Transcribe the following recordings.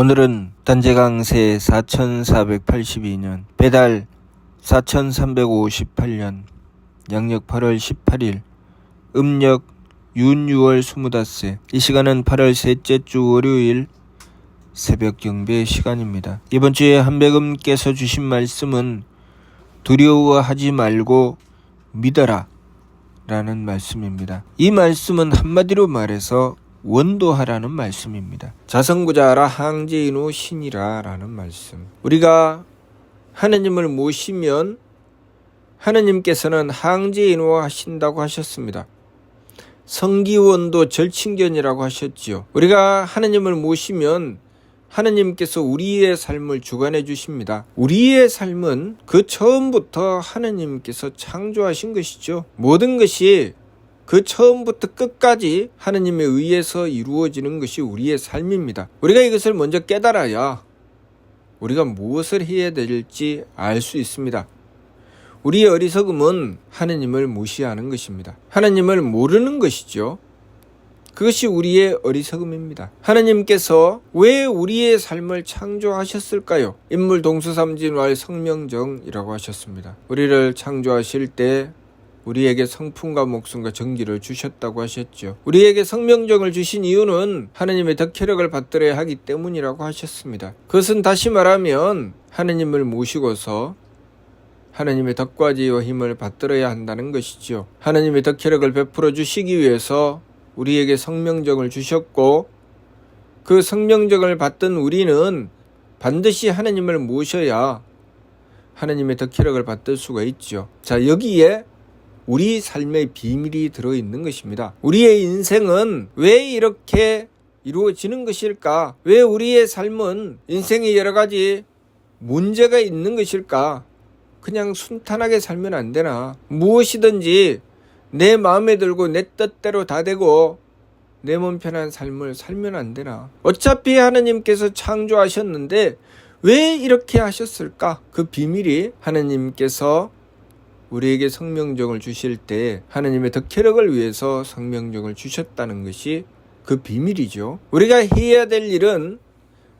오늘은 단재강세 4482년 배달 4358년 양력 8월 18일 음력 윤 6월 25세 이 시간은 8월 셋째 주 월요일 새벽 경배 시간입니다. 이번 주에 한백음께서 주신 말씀은 두려워하지 말고 믿어라 라는 말씀입니다. 이 말씀은 한마디로 말해서 원도하라는 말씀입니다. 자성구자라 항제인후 신이라 라는 말씀. 우리가 하느님을 모시면 하느님께서는 항제인후 하신다고 하셨습니다. 성기원도 절친견이라고 하셨지요. 우리가 하느님을 모시면 하느님께서 우리의 삶을 주관해 주십니다. 우리의 삶은 그 처음부터 하느님께서 창조하신 것이죠. 모든 것이 그 처음부터 끝까지 하느님에 의해서 이루어지는 것이 우리의 삶입니다. 우리가 이것을 먼저 깨달아야 우리가 무엇을 해야 될지 알 수 있습니다. 우리의 어리석음은 하느님을 무시하는 것입니다. 하느님을 모르는 것이죠. 그것이 우리의 어리석음입니다. 하느님께서 왜 우리의 삶을 창조하셨을까요? 인물 동수삼진왈 성명정이라고 하셨습니다. 우리를 창조하실 때 우리에게 성품과 목숨과 정기를 주셨다고 하셨죠. 우리에게 성명정을 주신 이유는 하느님의 덕혜력을 받들어야 하기 때문이라고 하셨습니다. 그것은 다시 말하면 하느님을 모시고서 하나님의 덕과 지혜와 힘을 받들어야 한다는 것이지요. 하나님의 덕혜력을 베풀어 주시기 위해서 우리에게 성명정을 주셨고 그 성명정을 받던 우리는 반드시 하나님을 모셔야 하나님의 덕혜력을 받을 수가 있죠. 자, 여기에 우리 삶의 비밀이 들어있는 것입니다. 우리의 인생은 왜 이렇게 이루어지는 것일까? 왜 우리의 삶은 인생에 여러 가지 문제가 있는 것일까? 그냥 순탄하게 살면 안 되나? 무엇이든지 내 마음에 들고 내 뜻대로 다 되고 내 몸 편한 삶을 살면 안 되나? 어차피 하나님께서 창조하셨는데 왜 이렇게 하셨을까? 그 비밀이 하나님께서 우리에게 성명정을 주실 때 하나님의 덕혜력을 위해서 성명정을 주셨다는 것이 그 비밀이죠. 우리가 해야 될 일은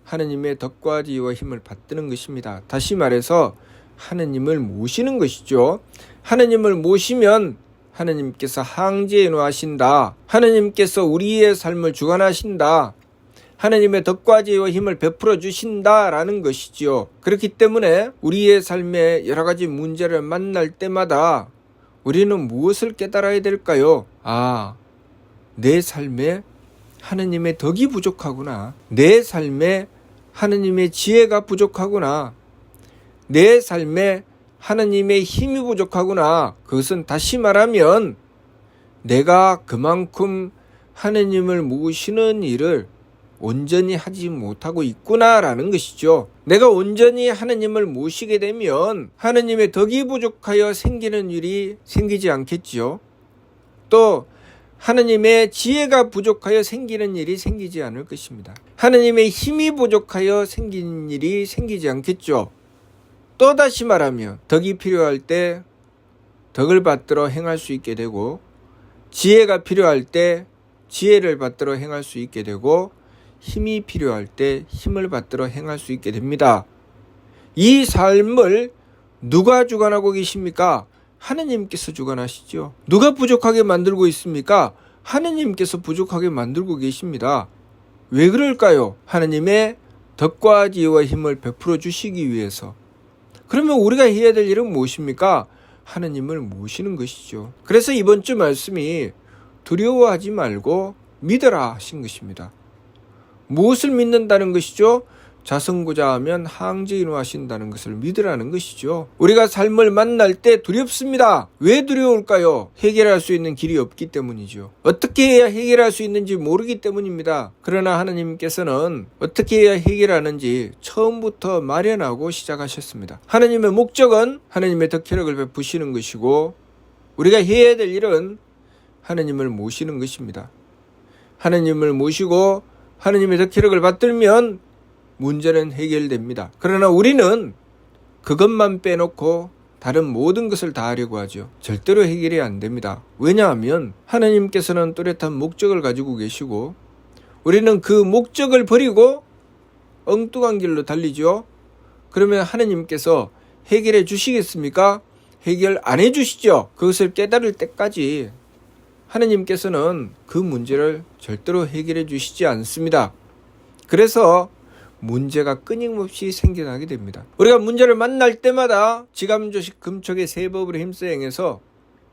하나님의 덕과 지혜와 힘을 받드는 것입니다. 다시 말해서 하나님을 모시는 것이죠. 하나님을 모시면 하나님께서 항제해 놓으신다. 하나님께서 우리의 삶을 주관하신다. 하나님의 덕과 지혜와 힘을 베풀어 주신다라는 것이지요. 그렇기 때문에 우리의 삶에 여러 가지 문제를 만날 때마다 우리는 무엇을 깨달아야 될까요? 아, 내 삶에 하나님의 덕이 부족하구나. 내 삶에 하나님의 지혜가 부족하구나. 내 삶에 하나님의 힘이 부족하구나. 그것은 다시 말하면 내가 그만큼 하나님을 모시는 일을 온전히 하지 못하고 있구나라는 것이죠. 내가 온전히 하나님을 모시게 되면 하나님의 덕이 부족하여 생기는 일이 생기지 않겠지요. 또 하나님의 지혜가 부족하여 생기는 일이 생기지 않을 것입니다. 하나님의 힘이 부족하여 생기는 일이 생기지 않겠죠. 또 다시 말하면 덕이 필요할 때 덕을 받들어 행할 수 있게 되고 지혜가 필요할 때 지혜를 받들어 행할 수 있게 되고 힘이 필요할 때 힘을 받들어 행할 수 있게 됩니다. 이 삶을 누가 주관하고 계십니까? 하느님께서 주관하시죠. 누가 부족하게 만들고 있습니까? 하느님께서 부족하게 만들고 계십니다. 왜 그럴까요? 하느님의 덕과 지혜와 힘을 베풀어 주시기 위해서. 그러면 우리가 해야 될 일은 무엇입니까? 하느님을 모시는 것이죠. 그래서 이번 주 말씀이 두려워하지 말고 믿어라 하신 것입니다. 무엇을 믿는다는 것이죠? 자성구자하면 항제인후 하신다는 것을 믿으라는 것이죠. 우리가 삶을 만날 때 두렵습니다. 왜 두려울까요? 해결할 수 있는 길이 없기 때문이죠. 어떻게 해야 해결할 수 있는지 모르기 때문입니다. 그러나 하나님께서는 어떻게 해야 해결하는지 처음부터 마련하고 시작하셨습니다. 하나님의 목적은 하나님의 덕혜력을 베푸시는 것이고 우리가 해야 될 일은 하나님을 모시는 것입니다. 하나님을 모시고 하나님의 덕혜력을 받들면 문제는 해결됩니다. 그러나 우리는 그것만 빼놓고 다른 모든 것을 다 하려고 하죠. 절대로 해결이 안 됩니다. 왜냐하면 하나님께서는 뚜렷한 목적을 가지고 계시고 우리는 그 목적을 버리고 엉뚱한 길로 달리죠. 그러면 하느님께서 해결해 주시겠습니까? 해결 안 해 주시죠. 그것을 깨달을 때까지 하느님께서는 그 문제를 절대로 해결해 주시지 않습니다. 그래서 문제가 끊임없이 생겨나게 됩니다. 우리가 문제를 만날 때마다 지감조식 금촉의 세법으로 힘써 행해서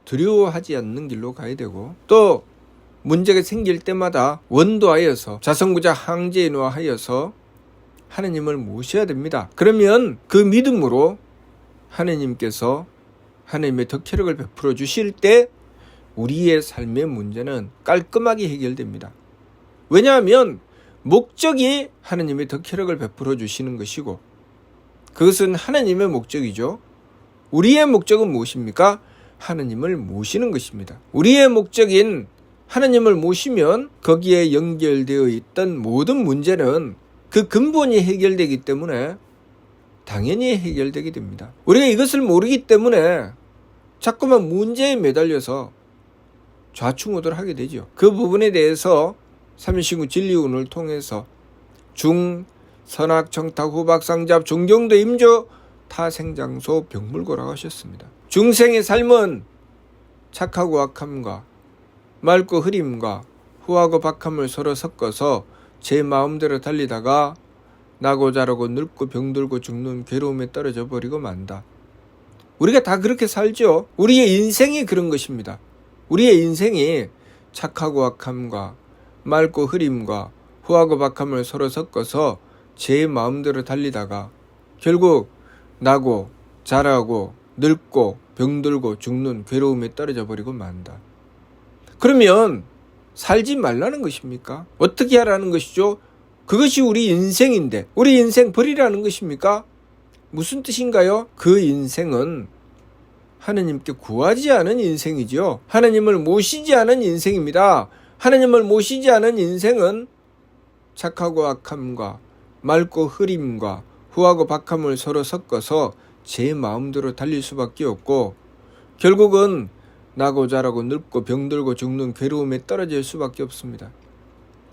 두려워하지 않는 길로 가야 되고 또 문제가 생길 때마다 원도하여서 자성구자 항제인화하여서 하느님을 모셔야 됩니다. 그러면 그 믿음으로 하느님께서 하느님의 덕혜력을 베풀어 주실 때 우리의 삶의 문제는 깔끔하게 해결됩니다. 왜냐하면 목적이 하느님의 덕혜력을 베풀어 주시는 것이고 그것은 하느님의 목적이죠. 우리의 목적은 무엇입니까? 하느님을 모시는 것입니다. 우리의 목적인 하느님을 모시면 거기에 연결되어 있던 모든 문제는 그 근본이 해결되기 때문에 당연히 해결되게 됩니다. 우리가 이것을 모르기 때문에 자꾸만 문제에 매달려서 좌충우돌 하게 되죠. 그 부분에 대해서 삼신구 진리운을 통해서 중, 선악, 청탁, 후박, 상잡, 종경도 임조, 타생장소, 병물고라고 하셨습니다. 중생의 삶은 착하고 악함과 맑고 흐림과 후하고 박함을 서로 섞어서 제 마음대로 달리다가 나고 자라고 늙고 병들고 죽는 괴로움에 떨어져 버리고 만다. 우리가 다 그렇게 살죠. 우리의 인생이 그런 것입니다. 우리의 인생이 착하고 악함과 맑고 흐림과 후하고 박함을 서로 섞어서 제 마음대로 달리다가 결국 나고 자라고 늙고 병들고 죽는 괴로움에 떨어져 버리고 만다. 그러면 살지 말라는 것입니까? 어떻게 하라는 것이죠? 그것이 우리 인생인데 우리 인생 버리라는 것입니까? 무슨 뜻인가요? 그 인생은 하느님께 구하지 않은 인생이지요. 하느님을 모시지 않은 인생입니다. 하느님을 모시지 않은 인생은 착하고 악함과 맑고 흐림과 후하고 박함을 서로 섞어서 제 마음대로 달릴 수밖에 없고 결국은 나고 자라고 늙고 병들고 죽는 괴로움에 떨어질 수밖에 없습니다.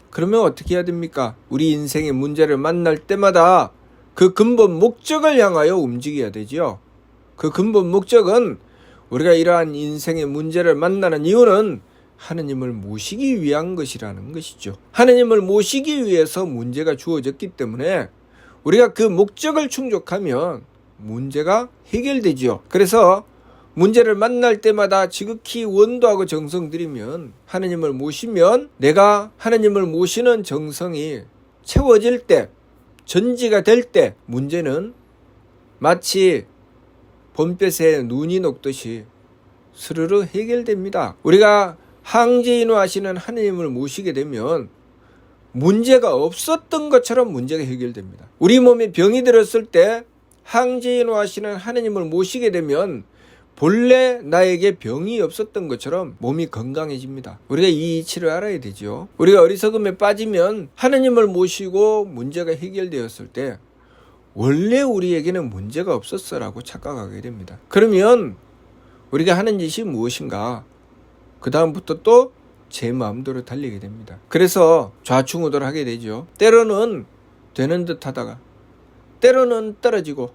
그러면 어떻게 해야 됩니까? 우리 인생의 문제를 만날 때마다 그 근본 목적을 향하여 움직여야 되지요. 그 근본 목적은 우리가 이러한 인생의 문제를 만나는 이유는 하느님을 모시기 위한 것이라는 것이죠. 하느님을 모시기 위해서 문제가 주어졌기 때문에 우리가 그 목적을 충족하면 문제가 해결되지요. 그래서 문제를 만날 때마다 지극히 원도하고 정성 들이면 하느님을 모시면 내가 하느님을 모시는 정성이 채워질 때 전지가 될 때 문제는 마치 봄볕에 눈이 녹듯이 스르르 해결됩니다. 우리가 항제인후 하시는 하느님을 모시게 되면 문제가 없었던 것처럼 문제가 해결됩니다. 우리 몸에 병이 들었을 때 항제인후 하시는 하느님을 모시게 되면 본래 나에게 병이 없었던 것처럼 몸이 건강해집니다. 우리가 이 이치를 알아야 되죠. 우리가 어리석음에 빠지면 하느님을 모시고 문제가 해결되었을 때 원래 우리에게는 문제가 없었어라고 착각하게 됩니다. 그러면 우리가 하는 짓이 무엇인가? 그 다음부터 또 제 마음대로 달리게 됩니다. 그래서 좌충우돌 하게 되죠. 때로는 되는 듯 하다가, 때로는 떨어지고,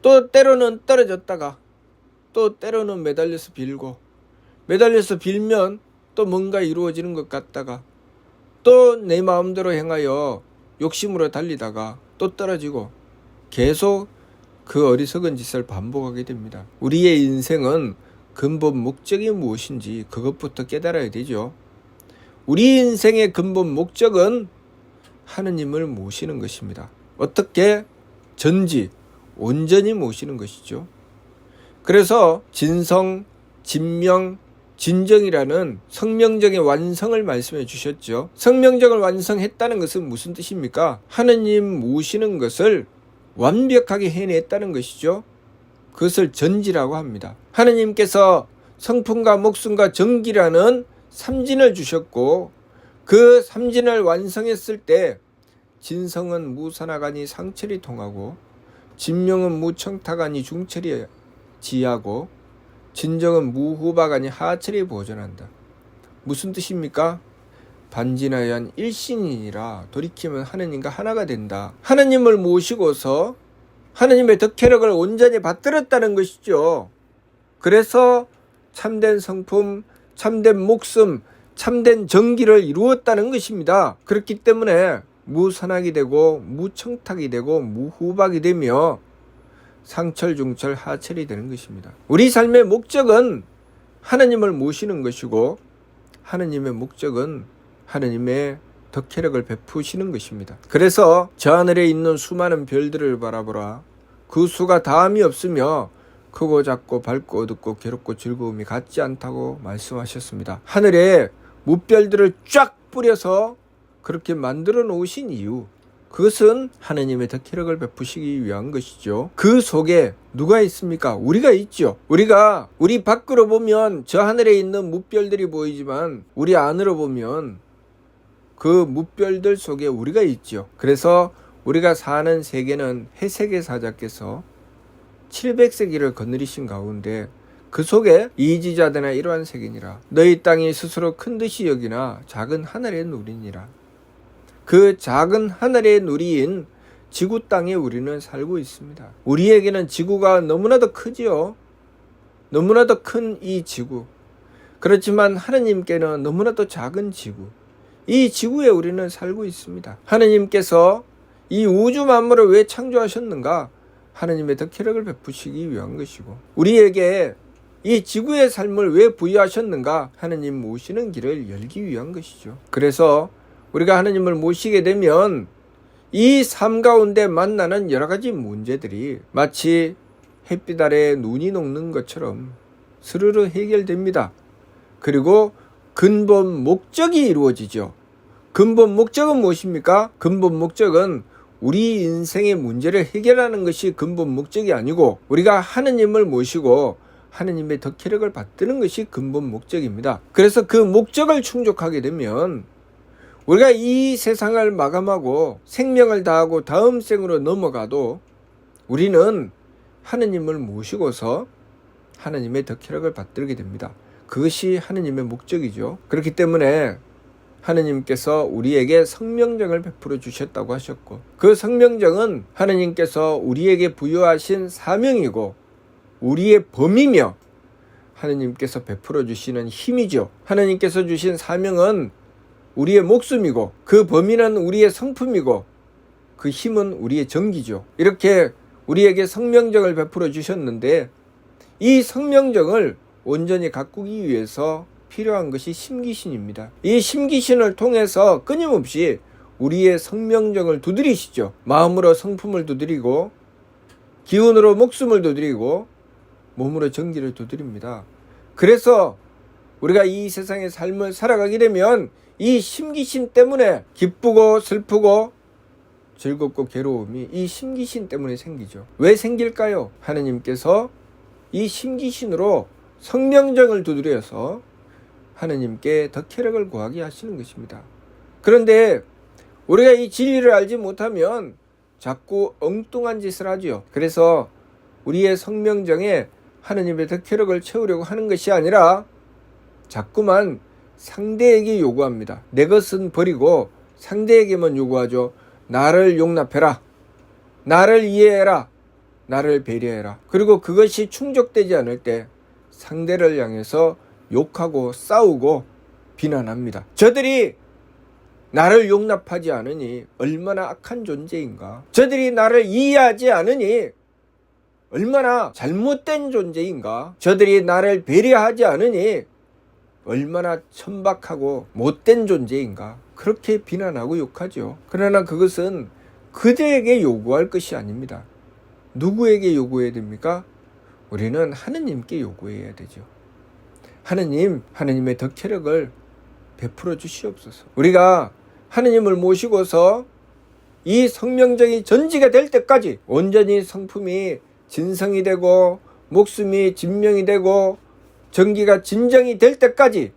또 때로는 떨어졌다가, 또 때로는 매달려서 빌고, 매달려서 빌면 또 뭔가 이루어지는 것 같다가, 또 내 마음대로 행하여 욕심으로 달리다가 또 떨어지고, 계속 그 어리석은 짓을 반복하게 됩니다. 우리의 인생은 근본 목적이 무엇인지 그것부터 깨달아야 되죠. 우리 인생의 근본 목적은 하느님을 모시는 것입니다. 어떻게 전지 온전히 모시는 것이죠. 그래서 진성, 진명, 진정이라는 성명적인 완성을 말씀해 주셨죠. 성명적을 완성했다는 것은 무슨 뜻입니까? 하느님 모시는 것을 완벽하게 해냈다는 것이죠. 그것을 전지라고 합니다. 하느님께서 성품과 목숨과 정기라는 삼진을 주셨고 그 삼진을 완성했을 때 진성은 무산하가니 상철이 통하고 진명은 무청탁하니 중철이 지하고 진정은 무후박하니 하철이 보존한다. 무슨 뜻입니까? 반진하연 일신이니라 돌이키면 하느님과 하나가 된다. 하느님을 모시고서 하느님의 덕혜력을 온전히 받들었다는 것이죠. 그래서 참된 성품, 참된 목숨, 참된 정기를 이루었다는 것입니다. 그렇기 때문에 무선악이 되고 무청탁이 되고 무후박이 되며 상철 중철 하철이 되는 것입니다. 우리 삶의 목적은 하나님을 모시는 것이고 하나님의 목적은 하나님의 덕혜력을 베푸시는 것입니다. 그래서 저 하늘에 있는 수많은 별들을 바라보라. 그 수가 다함이 없으며 크고 작고 밝고 어둡고 괴롭고 즐거움이 같지 않다고 말씀하셨습니다. 하늘에 무별들을 쫙 뿌려서 그렇게 만들어 놓으신 이유 그것은 하느님의 덕혜력을 베푸시기 위한 것이죠. 그 속에 누가 있습니까? 우리가 있죠. 우리가 우리 밖으로 보면 저 하늘에 있는 무별들이 보이지만 우리 안으로 보면 그 무별들 속에 우리가 있죠. 그래서 우리가 사는 세계는 해세계 사자께서 700세기를 거느리신 가운데 그 속에 이지자되나 이러한 세계니라. 너희 땅이 스스로 큰 듯이 여기나 작은 하늘의 누리니라. 그 작은 하늘의 누리인 지구 땅에 우리는 살고 있습니다. 우리에게는 지구가 너무나도 크지요. 너무나도 큰 이 지구. 그렇지만 하느님께는 너무나도 작은 지구. 이 지구에 우리는 살고 있습니다. 하느님께서 이 우주 만물을 왜 창조하셨는가? 하느님의 덕혜력을 베푸시기 위한 것이고 우리에게 이 지구의 삶을 왜 부여하셨는가? 하느님 모시는 길을 열기 위한 것이죠. 그래서 우리가 하느님을 모시게 되면 이 삶 가운데 만나는 여러 가지 문제들이 마치 햇빛 아래 눈이 녹는 것처럼 스르르 해결됩니다. 그리고 근본 목적이 이루어지죠. 근본 목적은 무엇입니까? 근본 목적은 우리 인생의 문제를 해결하는 것이 근본 목적이 아니고 우리가 하느님을 모시고 하느님의 덕혜력을 받드는 것이 근본 목적입니다. 그래서 그 목적을 충족하게 되면 우리가 이 세상을 마감하고 생명을 다하고 다음 생으로 넘어가도 우리는 하느님을 모시고서 하느님의 덕혜력을 받들게 됩니다. 그것이 하느님의 목적이죠. 그렇기 때문에 하느님께서 우리에게 성명정을 베풀어 주셨다고 하셨고 그 성명정은 하느님께서 우리에게 부여하신 사명이고 우리의 범이며 하느님께서 베풀어 주시는 힘이죠. 하느님께서 주신 사명은 우리의 목숨이고 그 범위는 우리의 성품이고 그 힘은 우리의 정기죠. 이렇게 우리에게 성명정을 베풀어 주셨는데 이 성명정을 온전히 가꾸기 위해서 필요한 것이 심기신입니다. 이 심기신을 통해서 끊임없이 우리의 성명정을 두드리시죠. 마음으로 성품을 두드리고 기운으로 목숨을 두드리고 몸으로 정기를 두드립니다. 그래서 우리가 이 세상의 삶을 살아가게 되면 이 심기신 때문에 기쁘고 슬프고 즐겁고 괴로움이 이 심기신 때문에 생기죠. 왜 생길까요? 하느님께서 이 심기신으로 성명정을 두드려서 하느님께 덕혜력을 구하게 하시는 것입니다. 그런데 우리가 이 진리를 알지 못하면 자꾸 엉뚱한 짓을 하지요. 그래서 우리의 성명정에 하느님의 덕혜력을 채우려고 하는 것이 아니라 자꾸만 상대에게 요구합니다. 내 것은 버리고 상대에게만 요구하죠. 나를 용납해라. 나를 이해해라. 나를 배려해라. 그리고 그것이 충족되지 않을 때 상대를 향해서 욕하고 싸우고 비난합니다. 저들이 나를 용납하지 않으니 얼마나 악한 존재인가. 저들이 나를 이해하지 않으니 얼마나 잘못된 존재인가. 저들이 나를 배려하지 않으니 얼마나 천박하고 못된 존재인가. 그렇게 비난하고 욕하죠. 그러나 그것은 그들에게 요구할 것이 아닙니다. 누구에게 요구해야 됩니까? 우리는 하느님께 요구해야 되죠. 하느님, 하느님의 덕혜력을 베풀어 주시옵소서. 우리가 하느님을 모시고서 이 성명적인 전지가 될 때까지 온전히 성품이 진성이 되고 목숨이 진명이 되고 정기가 진정이 될 때까지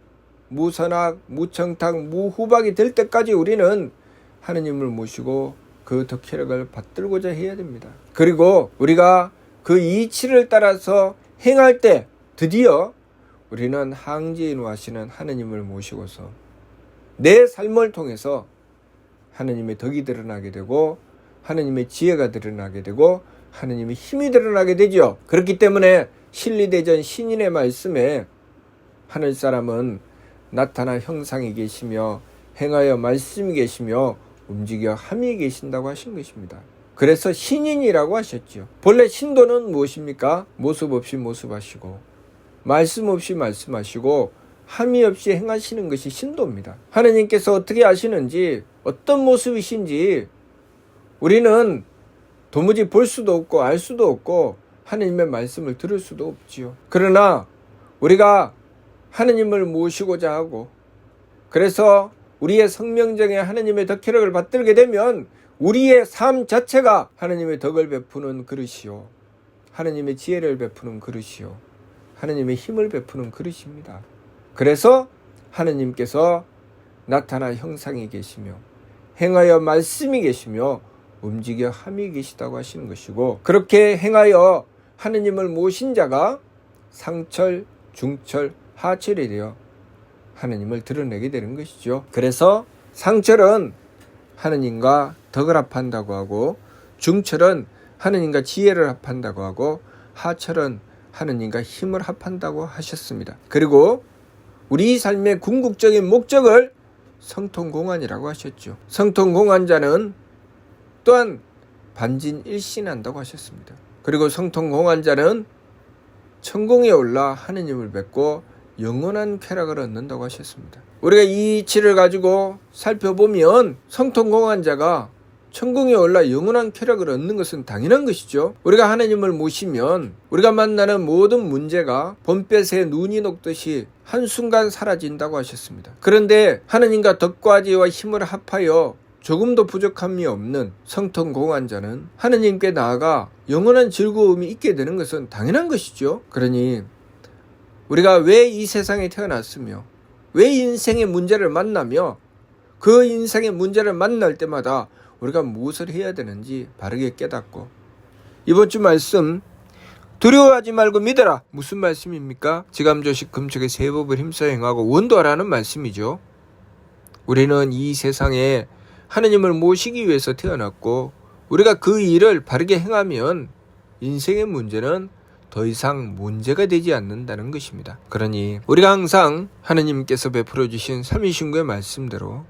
무선악, 무청탁, 무후박이 될 때까지 우리는 하느님을 모시고 그 덕혜력을 받들고자 해야 됩니다. 그리고 우리가 그 이치를 따라서 행할 때 드디어 우리는 항지인하시는 하느님을 모시고서 내 삶을 통해서 하느님의 덕이 드러나게 되고 하느님의 지혜가 드러나게 되고 하느님의 힘이 드러나게 되죠. 그렇기 때문에 신리대전 신인의 말씀에 하늘 사람은 나타나 형상이 계시며 행하여 말씀이 계시며 움직여 함이 계신다고 하신 것입니다. 그래서 신인이라고 하셨죠. 본래 신도는 무엇입니까? 모습 없이 모습하시고 말씀 없이 말씀하시고 함이 없이 행하시는 것이 신도입니다. 하느님께서 어떻게 하시는지 어떤 모습이신지 우리는 도무지 볼 수도 없고 알 수도 없고 하느님의 말씀을 들을 수도 없지요. 그러나 우리가 하느님을 모시고자 하고 그래서 우리의 성명정에 하느님의 덕혜력을 받들게 되면 우리의 삶 자체가 하느님의 덕을 베푸는 그릇이요. 하느님의 지혜를 베푸는 그릇이요. 하느님의 힘을 베푸는 그릇입니다. 그래서 하느님께서 나타나 형상이 계시며 행하여 말씀이 계시며 움직여 함이 계시다고 하시는 것이고 그렇게 행하여 하느님을 모신 자가 상철, 중철, 하철이 되어 하느님을 드러내게 되는 것이죠. 그래서 상철은 하느님과 덕을 합한다고 하고 중철은 하느님과 지혜를 합한다고 하고 하철은 하느님과 힘을 합한다고 하셨습니다. 그리고 우리 삶의 궁극적인 목적을 성통공안이라고 하셨죠. 성통공안자는 또한 반진일신한다고 하셨습니다. 그리고 성통공안자는 천공에 올라 하느님을 뵙고 영원한 쾌락을 얻는다고 하셨습니다. 우리가 이 이치를 가지고 살펴보면 성통공안자가 천궁에 올라 영원한 쾌락을 얻는 것은 당연한 것이죠. 우리가 하나님을 모시면 우리가 만나는 모든 문제가 봄볕에 눈이 녹듯이 한순간 사라진다고 하셨습니다. 그런데 하나님과 덕과 지혜와 힘을 합하여 조금도 부족함이 없는 성통공안자는 하나님께 나아가 영원한 즐거움이 있게 되는 것은 당연한 것이죠. 그러니 우리가 왜 이 세상에 태어났으며 왜 인생의 문제를 만나며 그 인생의 문제를 만날 때마다 우리가 무엇을 해야 되는지 바르게 깨닫고 이번 주 말씀 두려워하지 말고 믿어라 무슨 말씀입니까? 지감조식 금쪽의 세법을 힘써 행하고 원도하라는 말씀이죠. 우리는 이 세상에 하느님을 모시기 위해서 태어났고 우리가 그 일을 바르게 행하면 인생의 문제는 더 이상 문제가 되지 않는다는 것입니다. 그러니 우리가 항상 하느님께서 베풀어 주신 삼위신구의 말씀대로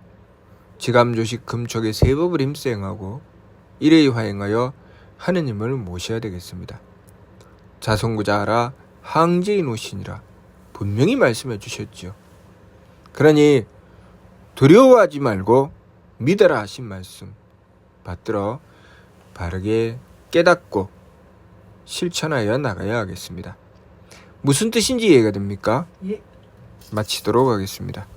지감조식 금촉의 세법을 힘써 행하고 일의 화행하여 하느님을 모셔야 되겠습니다. 자성구자하라 항제인 오시니라 분명히 말씀해 주셨죠. 그러니 두려워하지 말고 믿어라 하신 말씀 받들어 바르게 깨닫고 실천하여 나가야 하겠습니다. 무슨 뜻인지 이해가 됩니까? 예. 마치도록 하겠습니다.